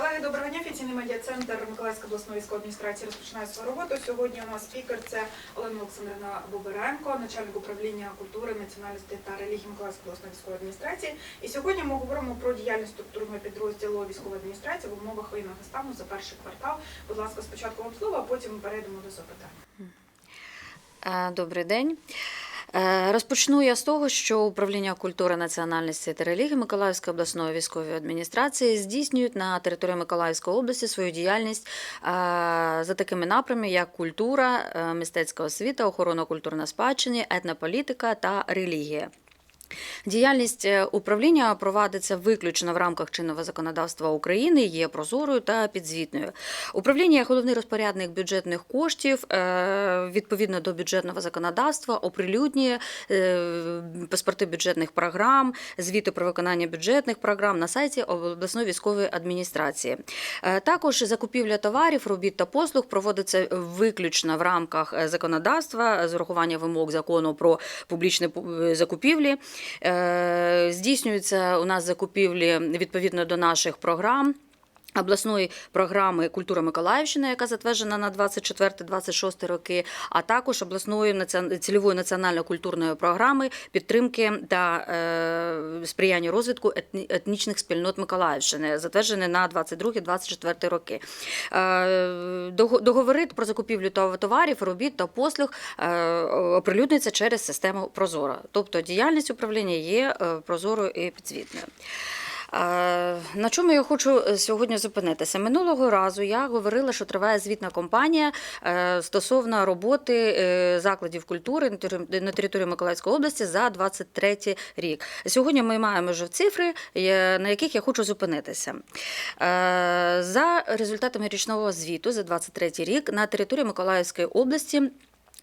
Колеги, доброго дня. Офіційний медіа-центр Миколаївської обласної військової адміністрації розпочинає свою роботу. Сьогодні у нас спікер це Олена Олександрівна Боберенко, начальник управління культури, національності та релігії Миколаївської обласної військової адміністрації. І сьогодні ми говоримо про діяльність структурного підрозділу військової адміністрації в умовах воєнного стану за перший квартал. Будь ласка, спочатку вам слово, а потім ми перейдемо до запитань. Е, Добрий день. Е, Розпочну я з того, що управління культури, національності та релігії Миколаївської обласної військової адміністрації здійснюють на території Миколаївської області свою діяльність е, за такими напрямами, як культура, е, мистецька освіта, охорона культурної спадщини, етнополітика та релігія. Діяльність е, управління провадиться виключно в рамках чинного законодавства України, є прозорою та підзвітною. Управління головний розпорядник бюджетних коштів е, відповідно до бюджетного законодавства оприлюднює е, паспорти бюджетних програм, звіти про виконання бюджетних програм на сайті обласної військової адміністрації. Також закупівля товарів, робіт та послуг проводиться виключно в рамках законодавства з урахування вимог закону про публічні пу- закупівлі. Е, Здійснюються у нас закупівлі відповідно до наших програм. Обласної програми Культура Миколаївщина, яка затверджена на 24-26 роки, а також обласної цільової національно-культурної програми підтримки та е, сприяння розвитку етні- етнічних спільнот Миколаївщини, затверджене на 22-24 роки. Е, дого- Договори про закупівлю тов- товарів, робіт та послуг е, оприлюднюються через систему Прозора. Тобто діяльність управління є е, прозорою і підзвітною. На чому я хочу е, сьогодні зупинитися? Минулого разу я говорила, що триває звітна кампанія е, стосовно роботи е, закладів культури на території Миколаївської області за 23 рік. Сьогодні ми маємо вже цифри, на яких я хочу зупинитися. За результатами річного звіту за 23 рік на території Миколаївської області.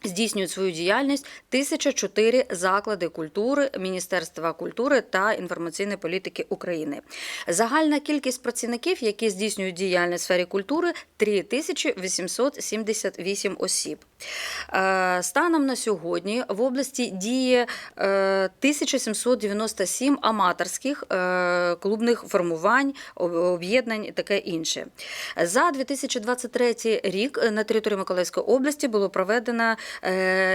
Здійснюють свою діяльність 1004 заклади культури Міністерства культури та інформаційної політики України. Загальна кількість працівників, які здійснюють діяльність в сфері культури 3878 осіб. Е, Станом на сьогодні в області діє е, 1797 аматорських е, клубних формувань, об'єднань і таке інше. За 2023 рік на території Миколаївської області було проведено е,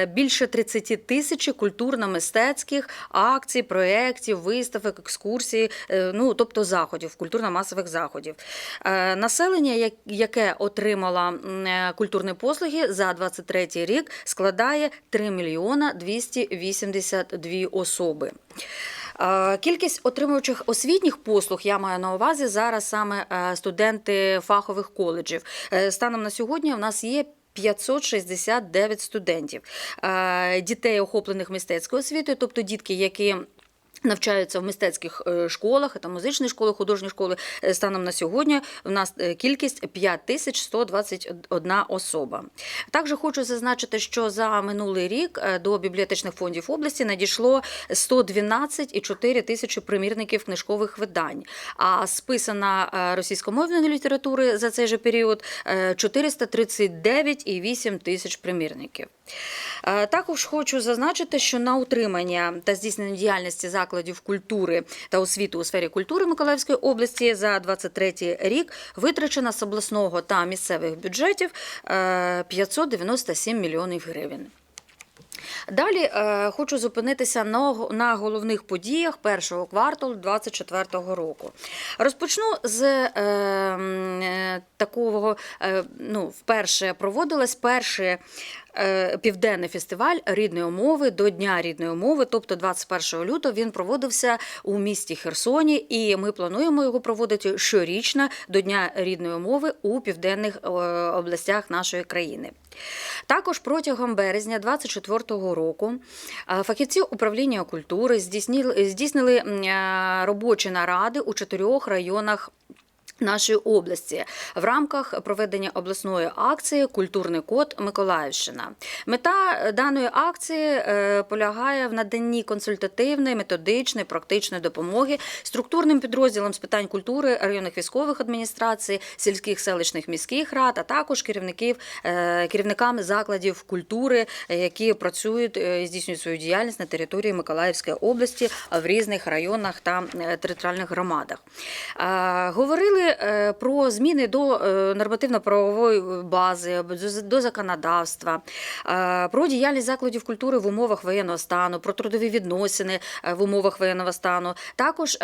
більше 30 тисяч культурно-мистецьких акцій, проєктів, виставок, екскурсій, е, ну тобто заходів, культурно-масових заходів. Е, Населення, яке отримало е, культурні послуги за 23 рік, складає 3 мільйона 282 особи. Е, Кількість отримуючих освітніх послуг я маю на увазі зараз саме е, студенти фахових коледжів. Е, Станом на сьогодні у нас є 569 студентів, Е, дітей, охоплених мистецькою освітою, тобто дітки, які Навчаються в мистецьких е, школах, там музичні школи, художні школи. Е, Станом на сьогодні в нас е, кількість 5121 особа. Також хочу зазначити, що за минулий рік до бібліотечних фондів області надійшло 112,4 тисячі примірників книжкових видань. А списана російськомовної літератури за цей же період е, 439,8 тисяч примірників. Також хочу зазначити, що на утримання та здійснення діяльності закладів культури та освіти у сфері культури Миколаївської області за 23 рік витрачено з обласного та місцевих бюджетів е, 597 мільйонів гривень. Далі е, хочу зупинитися на, головних подіях першого кварталу 2024 року. Розпочну з е, е, такого, е, ну, вперше проводилось перший е, південний фестиваль рідної мови до Дня рідної мови, тобто 21 лютого він проводився у місті Херсоні, і ми плануємо його проводити щорічно до Дня рідної мови у південних е, областях нашої країни. Також протягом березня 2024 року е, фахівці управління культури здійснили, здійснили е, робочі наради у чотирьох районах. Нашої області в рамках проведення обласної акції Культурний код Миколаївщина. Мета даної акції е, полягає в наданні консультативної, методичної, практичної допомоги структурним підрозділам з питань культури районних військових адміністрацій, сільських селищних міських рад, а також керівників е, керівникам закладів культури, які працюють е, і здійснюють свою діяльність на території Миколаївської області в різних районах та територіальних громадах. Е, Е, про зміни до е, нормативно-правової бази, до- законодавства, е, про діяльність закладів культури в умовах воєнного стану, про трудові відносини в умовах воєнного стану. Також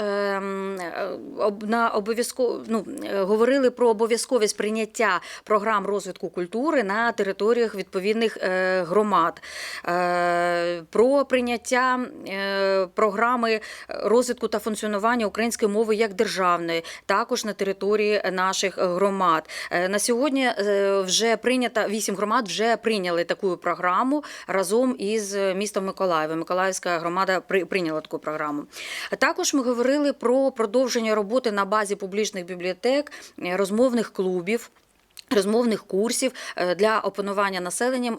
на обов'язково ну, говорили про обов'язковість прийняття програм розвитку культури на територіях відповідних громад, про прийняття програми розвитку та функціонування української мови як державної, також на території наших громад. Е, На сьогодні е, вже прийнята вісім громад вже прийняли таку програму разом із містом Миколаєвом. Миколаївська громада прийняла таку програму. Також ми говорили про продовження роботи на базі публічних бібліотек, е, розмовних клубів. Розмовних курсів е, для опанування населенням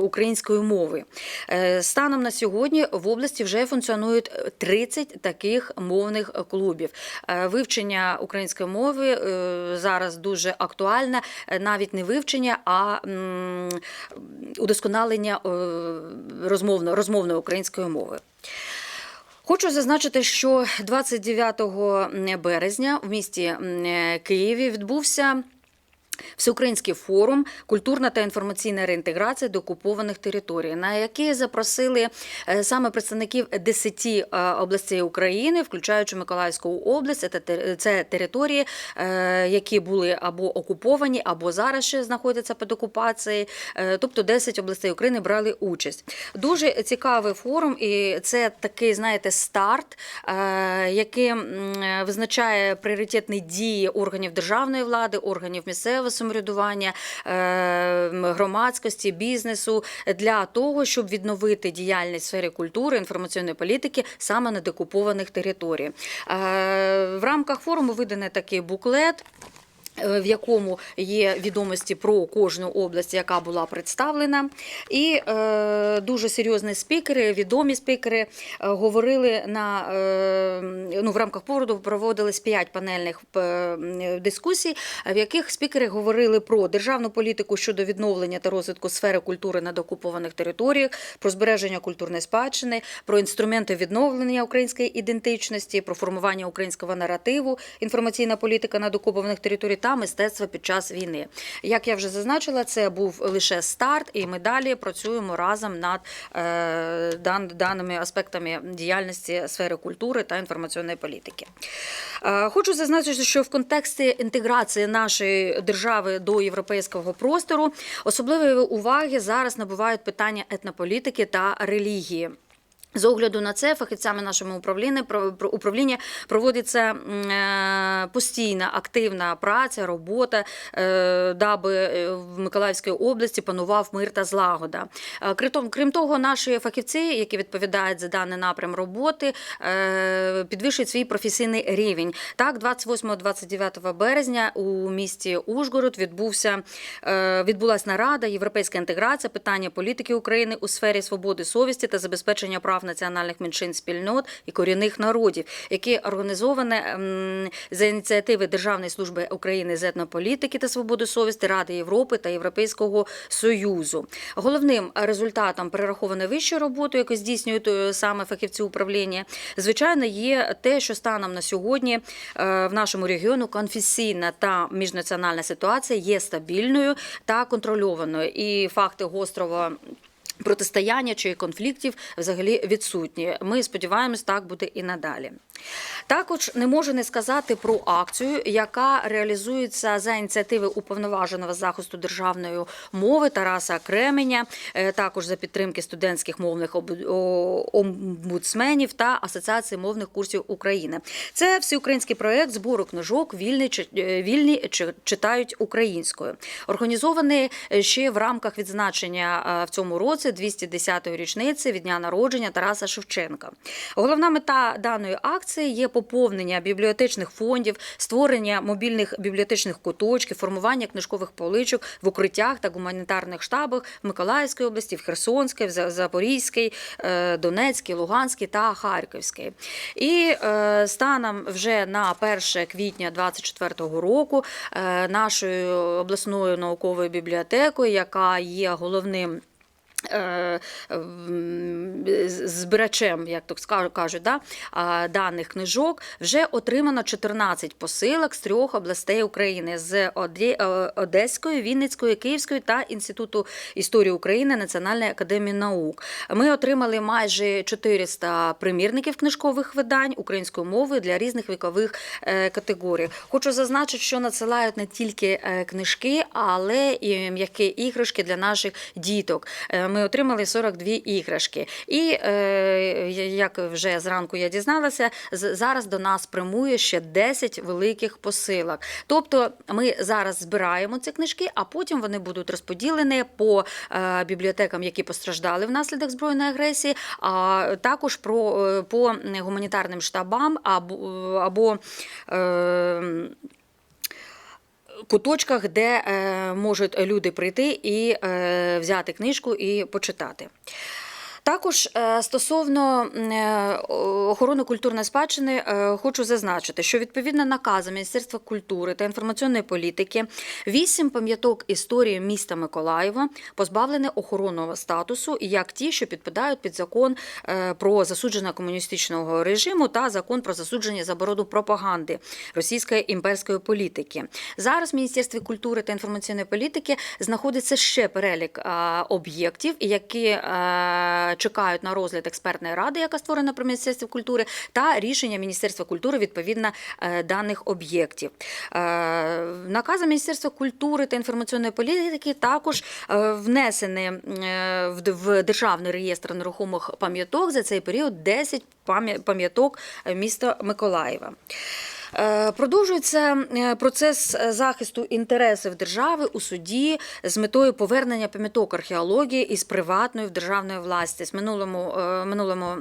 української мови Е, станом на сьогодні в області вже функціонують 30 таких мовних клубів. Е, Вивчення української мови зараз дуже актуальне, навіть не вивчення, а удосконалення розмовно, розмовної української мови. Хочу зазначити, що 29 березня в місті Києві відбувся. Всеукраїнський форум Культурна та інформаційна реінтеграція до окупованих територій, на який запросили е, саме представників 10 е, областей України, включаючи Миколаївську область. Це території, е, які були або окуповані, або зараз ще знаходяться під окупацією. Тобто 10 областей України брали участь. Дуже цікавий форум, і це такий, знаєте, старт, який визначає пріоритетні дії органів державної влади, органів місцевого самоврядування, е, громадськості, бізнесу для того, щоб відновити діяльність в сфері культури, інформаційної політики саме на декупованих територіях. Е, В рамках форуму видане такий буклет. Е, В якому є відомості про кожну область, яка була представлена, і е, дуже серйозні спікери, відомі спікери е, говорили на е, ну, в рамках породу проводились п'ять панельних е, дискусій, в яких спікери говорили про державну політику щодо відновлення та розвитку сфери культури на докупованих територіях, про збереження культурної спадщини, про інструменти відновлення української ідентичності, про формування українського наративу, інформаційна політика на докупованих територіях та мистецтво під час війни. Як я вже зазначила, це був лише старт, і ми далі працюємо разом над е, дан, даними аспектами діяльності сфери культури та інформаційної політики. Е, Хочу зазначити, що в контексті інтеграції нашої держави до європейського простору особливої уваги зараз набувають питання етнополітики та релігії. З огляду на це фахівцями нашого управління управління проводиться е, постійна активна праця, робота, е, даби е, в Миколаївській області панував мир та злагода. Крім того- наші фахівці, які відповідають за даний напрям роботи, підвищують свій професійний рівень. Так, 28-29 березня у місті Ужгород відбувся відбулася нарада Європейська інтеграція, питання політики України у сфері свободи совісті та забезпечення прав національних меншин спільнот і корінних народів, які організоване за ініціативи Державної служби України з етнополітики та свободи совісті Ради Європи та Європейського Союзу. Головним результатом перерахованої вищої роботи, яку здійснюють е, саме фахівці управління, звичайно, є те, що станом на сьогодні е, в нашому регіону конфесійна та міжнаціональна ситуація є стабільною та контрольованою. І факти гострого протистояння чи конфліктів взагалі відсутні. Ми сподіваємось, так буде і надалі. Також не можу не сказати про акцію, яка реалізується за ініціативи уповноваженого захисту державної мови Тараса Кременя, е, також за підтримки студентських мовних омбудсменів та Асоціації мовних курсів України. Це всеукраїнський проект збору книжок вільні, е, вільні чи- читають українською. Організований е, ще в рамках відзначення в цьому році 210-ї річниці від дня народження Тараса Шевченка. Головна мета даної акції є поповнення бібліотечних фондів, створення мобільних бібліотечних куточків, формування книжкових поличок в укриттях та гуманітарних штабах в Миколаївській області, в Херсонській, в Запорізькій, е, Донецькій, Луганській та Харківській. І е, станом вже на 1 квітня 2024 року е, нашою обласною науковою бібліотекою, яка є головним збирачем, як ска- кажуть, да, даних книжок вже отримано 14 посилок з трьох областей України з е, Одеської, Вінницької, Київської та Інституту історії України Національної академії наук. Ми отримали майже 400 примірників книжкових видань українською мовою для різних вікових е, категорій. Хочу зазначити, що надсилають не тільки е, книжки, але і м'які іграшки для наших діток. Ми отримали 42 іграшки. І е, як вже зранку я дізналася, зараз до нас прямує ще 10 великих посилок. Тобто ми зараз збираємо ці книжки, а потім вони будуть розподілені по е, бібліотекам, які постраждали внаслідок збройної агресії, а також про, е, по гуманітарним штабам або, або куточках, де е, можуть люди прийти і е, взяти книжку і почитати. Також е, стосовно е, охорони культурної спадщини е, хочу зазначити, що відповідно наказу Міністерства культури та інформаційної політики вісім пам'яток історії міста Миколаєва позбавлені охоронного статусу, як ті, що підпадають під закон про засудження комуністичного режиму та закон про засудження заборону пропаганди російської імперської політики. Зараз в Міністерстві культури та інформаційної політики знаходиться ще перелік об'єктів, які чекають на розгляд експертної ради, яка створена при Міністерстві культури, та рішення Міністерства культури відповідно е, даних об'єктів. Е, Наказом Міністерства культури та інформаційної політики також е, внесені в державний реєстр нерухомих пам'яток за цей період 10 пам'яток міста Миколаєва. Е, Продовжується е, процес е, захисту інтересів держави у суді з метою повернення пам'яток археології із приватної в державної власті. З минулому минулому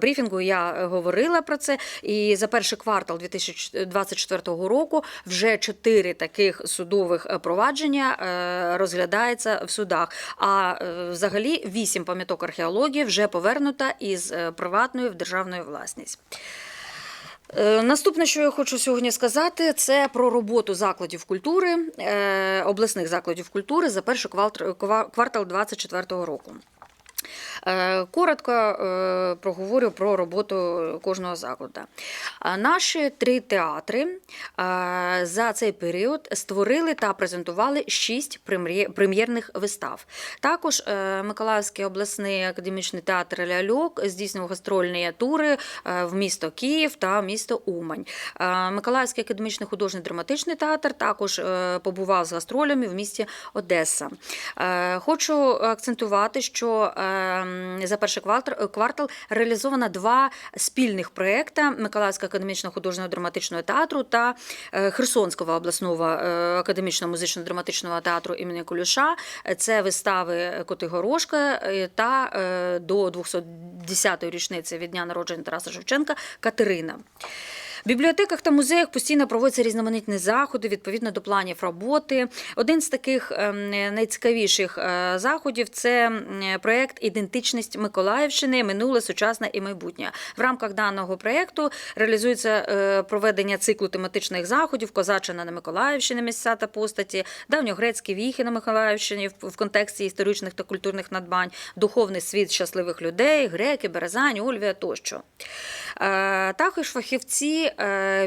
брифінгу я говорила про це. І за перший квартал 2024 року вже чотири таких судових провадження розглядається в судах. А взагалі вісім пам'яток археології вже повернута із приватної в державну власність. Е, Наступне, що я хочу сьогодні сказати, це про роботу закладів культури, е, обласних закладів культури за перший квартал ква- квартал 2024 року. Е, Коротко е, проговорю про роботу кожного закладу. Наші три театри е, за цей період створили та презентували шість прем'єрних вистав. Також е, Миколаївський обласний академічний театр Ляльок здійснював гастрольні тури е, в місто Київ та місто Умань. Е, Миколаївський академічний художній драматичний театр також е, побував з гастролями в місті Одеса. Е, Хочу акцентувати, що е, м, за перший квартал, квартал реалізовано два спільних проекти Миколаївського академічного художнього драматичного театру та е, Херсонського обласного е, академічного музично драматичного театру імені Куліша. Це вистави Коти Горошка е, та е, до 210-ї річниці від дня народження Тараса Шевченка Катерина. В бібліотеках та музеях постійно проводяться різноманітні заходи відповідно до планів роботи. Один з таких ем, найцікавіших е, заходів це проект Ідентичність Миколаївщини, минуле, сучасне і майбутнє. В рамках даного проекту реалізується е, проведення циклу тематичних заходів, козачина на Миколаївщині, місця та постаті, давньогрецькі віхи на Миколаївщині в- контексті історичних та культурних надбань, духовний світ щасливих людей, греки, березань, Ольвія тощо. Е, Також фахівці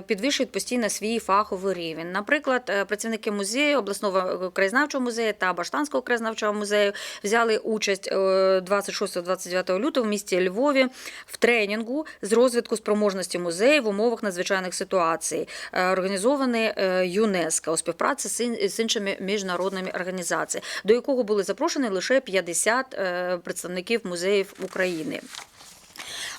підвищують постійно свій фаховий рівень. Наприклад, е, працівники музею, обласного краєзнавчого музею та Баштанського краєзнавчого музею взяли участь е, 26-29 лютого в місті Львові в тренінгу з розвитку спроможності музею в умовах надзвичайних ситуацій, е, організований е, ЮНЕСКО у співпраці з іншими міжнародними організаціями, до якого були запрошені лише 50 е, представників музеїв України.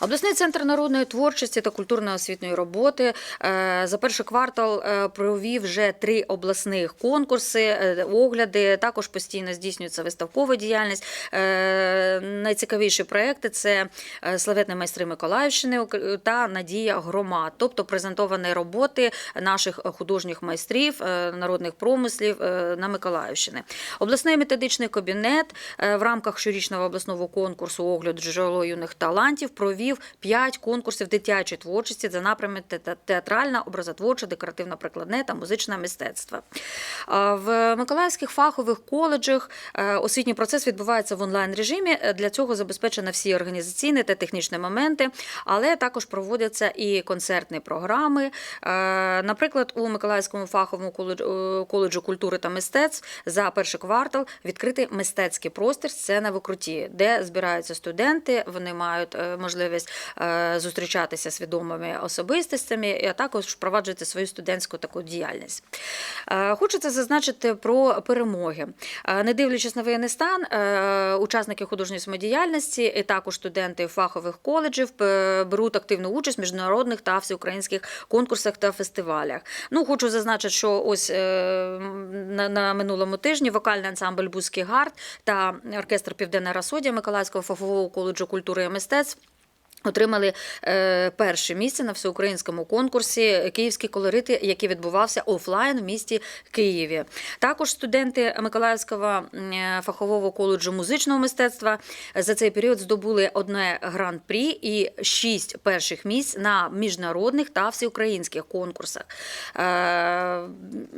Обласний центр народної творчості та культурно-освітньої роботи е, за перший квартал е, провів вже три обласних конкурси, е, огляди. Також постійно здійснюється виставкова діяльність. Найцікавіші проекти це славетні майстри Миколаївщини та Надія громад, тобто презентовані роботи наших художніх майстрів, народних промислів на Миколаївщині. Обласний методичний кабінет в рамках щорічного обласного конкурсу огляду джерело юних талантів провів провів 5 конкурсів дитячої творчості за напрями театральна, образотворче, декоративно-прикладне та музичне мистецтво. В Миколаївських фахових коледжах е, освітній процес відбувається в онлайн режимі. Для цього забезпечено всі організаційні та технічні моменти, але також проводяться і концертні програми. Е, Наприклад, у Миколаївському фаховому е, коледжу культури та мистецтв за перший квартал відкритий мистецький простір сцена в укрутті, де збираються студенти. Вони мають е, можливість е, зустрічатися з відомими особистостями, а також впроваджувати свою студентську таку діяльність. Е, Хочеться зазначити про перемоги. Е, Не дивлячись на воєнний стан, учасники художньої самодіяльності і також студенти фахових коледжів беруть активну участь в міжнародних та всеукраїнських конкурсах та фестивалях. Ну, хочу зазначити, що ось на, на минулому тижні вокальний ансамбль Бузький гард та оркестр Південна Расодія Миколаївського фахового коледжу культури і мистецтв. Отримали е, перше місце на всеукраїнському конкурсі Київські колорити, який відбувався офлайн в місті Києві. Також студенти Миколаївського е, фахового коледжу музичного мистецтва за цей період здобули одне гран-прі і шість перших місць на міжнародних та всеукраїнських конкурсах. Е,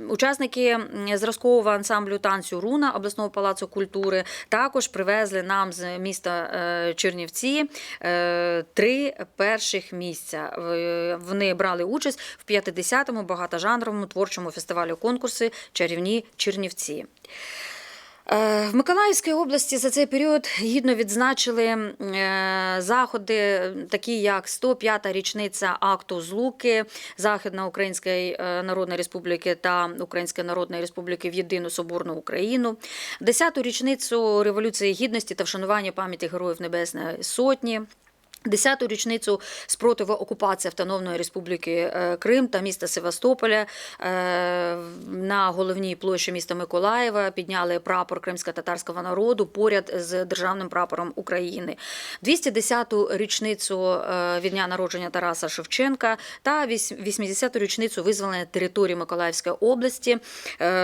Учасники зразкового ансамблю танцю Руна обласного палацу культури також привезли нам з міста Чернівці три перших місця. Вони брали участь в 50-му багатожанровому творчому фестивалю конкурси Чарівні Чернівці. Е, В Миколаївській області за цей період гідно відзначили е, заходи, такі як 105-та річниця акту Злуки Західноукраїнської е, Народної Республіки та Української Народної Республіки в єдину соборну Україну, 10-ту річницю Революції Гідності та вшанування пам'яті Героїв Небесної Сотні. Десяту річницю спротиву окупації Автономної Республіки е, Крим та міста Севастополя е, на головній площі міста Миколаєва підняли прапор кримсько-татарського народу поряд з державним прапором України. 210-ту річницю е, від дня народження Тараса Шевченка та 80-ту річницю визволення території Миколаївської області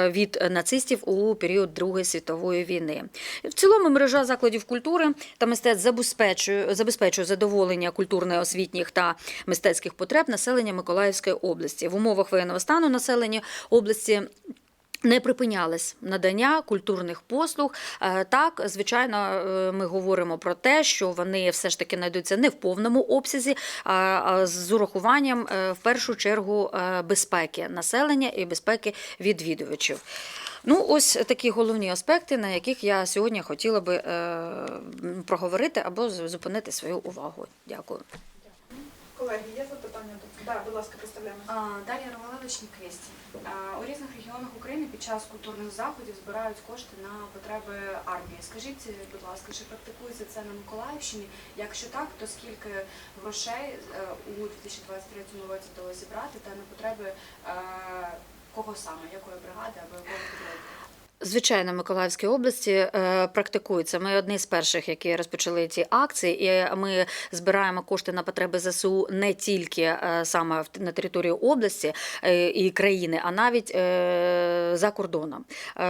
від нацистів у період Другої світової війни. В цілому мережа закладів культури та мистецтв забезпечує забезпечує задоволення культурно-освітніх та мистецьких потреб населення Миколаївської області. В умовах воєнного стану населення області. Не припинялись надання культурних послуг. Е, Так, звичайно, е, ми говоримо про те, що вони все ж таки знайдуться не в повному обсязі, а- з урахуванням е, в першу чергу безпеки населення і безпеки відвідувачів. Ну, ось такі головні аспекти, на яких я сьогодні хотіла би е, проговорити або зупинити свою увагу. Дякую. Колеги, є запитання до да, будь ласка, представляємо. А, Дар'я Ромалевич Квесті. У різних регіонах України під час культурних заходів збирають кошти на потреби армії. Скажіть, будь ласка, чи практикується це на Миколаївщині? Якщо так, то скільки грошей е, у 2023 році вдалося зібрати та на потреби е, кого саме, якої бригади або якого підрозділу? Звичайно, в Миколаївській області е, практикується. Ми одні з перших, які розпочали ці акції, і ми збираємо кошти на потреби ЗСУ не тільки е, саме в- на території області е, і країни, а навіть за кордоном.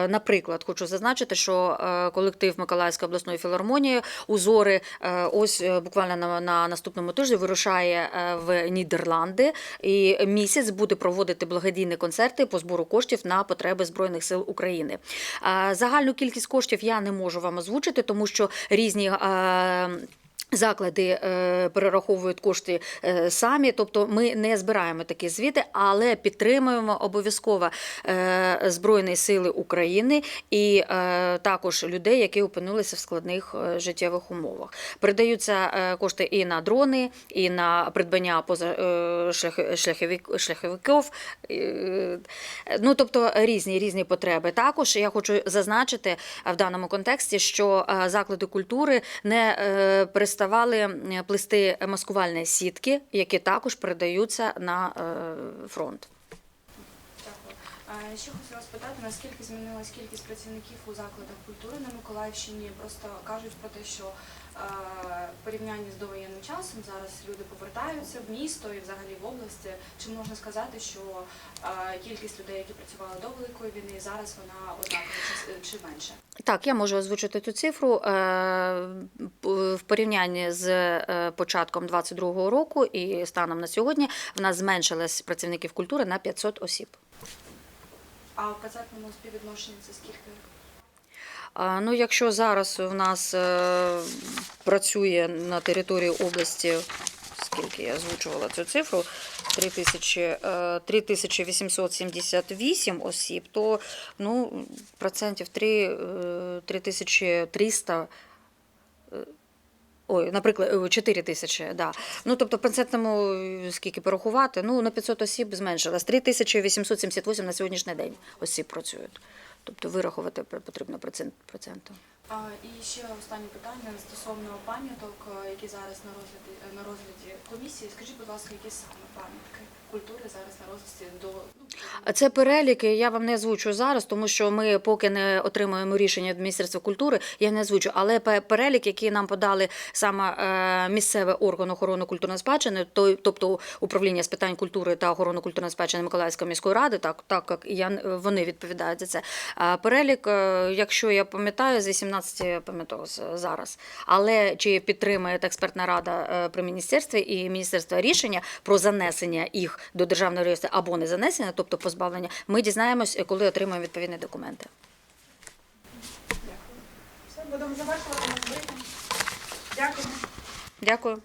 Наприклад, хочу зазначити, що колектив Миколаївської обласної філармонії узори ось буквально на, на наступному тижні вирушає в Нідерланди і місяць буде проводити благодійні концерти по збору коштів на потреби збройних сил України. Загальну кількість коштів я не можу вам озвучити, тому що різні. Заклади е, перераховують кошти е, самі, тобто ми не збираємо такі звіти, але підтримуємо обов'язково е, Збройні Сили України і також людей, які опинилися в складних життєвих умовах. Передаються кошти і на дрони, і на придбання шляховиків. Ну тобто різні різні потреби. Також я хочу зазначити в даному контексті, що заклади культури не е, переставали плести маскувальні сітки, які також передаються на е, фронт. Ще хотіла спитати, наскільки змінилась кількість працівників у закладах культури на Миколаївщині. Просто кажуть про те, що е, в порівнянні з довоєнним часом зараз люди повертаються в місто і взагалі в області. Чи можна сказати, що е, кількість людей, які працювали до Великої війни, зараз вона однакова чи, менше? Так, я можу озвучити цю цифру. Е, В порівнянні з початком 22-го року і станом на сьогодні в нас зменшилось працівників культури на 500 осіб. А в процентному співвідношенні це скільки? Ну, якщо зараз у нас е, працює на території області, скільки я озвучувала цю цифру, 3000, е, 3878 осіб, то ну, процентів 3, е, 3300 е, Ой, наприклад, е, 4 тисячі, да. Ну, тобто, пенсетному е, скільки порахувати, ну, на 500 осіб зменшилось. 3878 на сьогоднішній день осіб працюють. Тобто вирахувати потрібно процент, процентом. І ще останнє питання стосовно пам'яток, е, які зараз на розгляді на розгляді комісії. Скажіть, будь ласка, які саме пам'ятки культури зараз на розгляді до ну, Це переліки, я вам не озвучу зараз, тому що ми поки не отримуємо рішення від Міністерства культури, я не озвучу. Але перелік, який нам подали саме е, місцеве орган охорони культурної спадщини, тобто управління з питань культури та охорони культурної спадщини Миколаївської міської ради, так, так як я, вони відповідають за це. А Перелік, е, якщо я пам'ятаю, з 18 пам'яток зараз. Але чи підтримує експертна рада е, при міністерстві і міністерство рішення про занесення їх до державного реєстру або не занесення, тобто позбавлення, ми дізнаємось, коли отримаємо відповідні документи. Все, будемо завершувати. Дякую. Дякую.